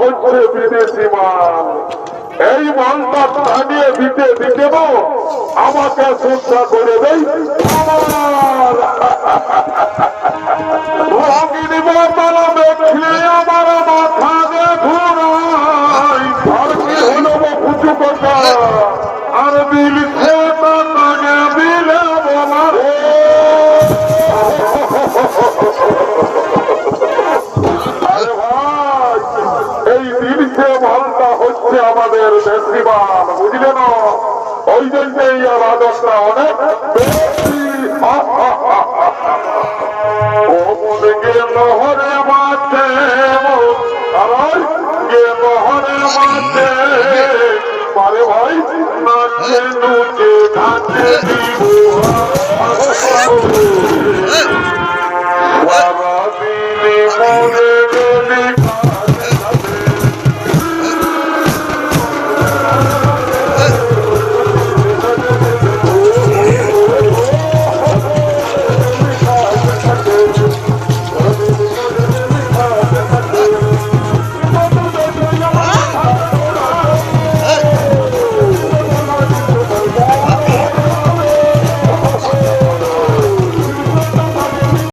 হচ্ছে বিদেশি মাল। এই মালটা টানিয়ে দিতে দিতে আমাকে শ্রদ্ধা করে দেই। আমার। রঙিনী বাবারা দেখলে আমার। মালটা হচ্ছে আমাদের না ওই জন্যই অনেক পারে ভাই ঘাটে দিব।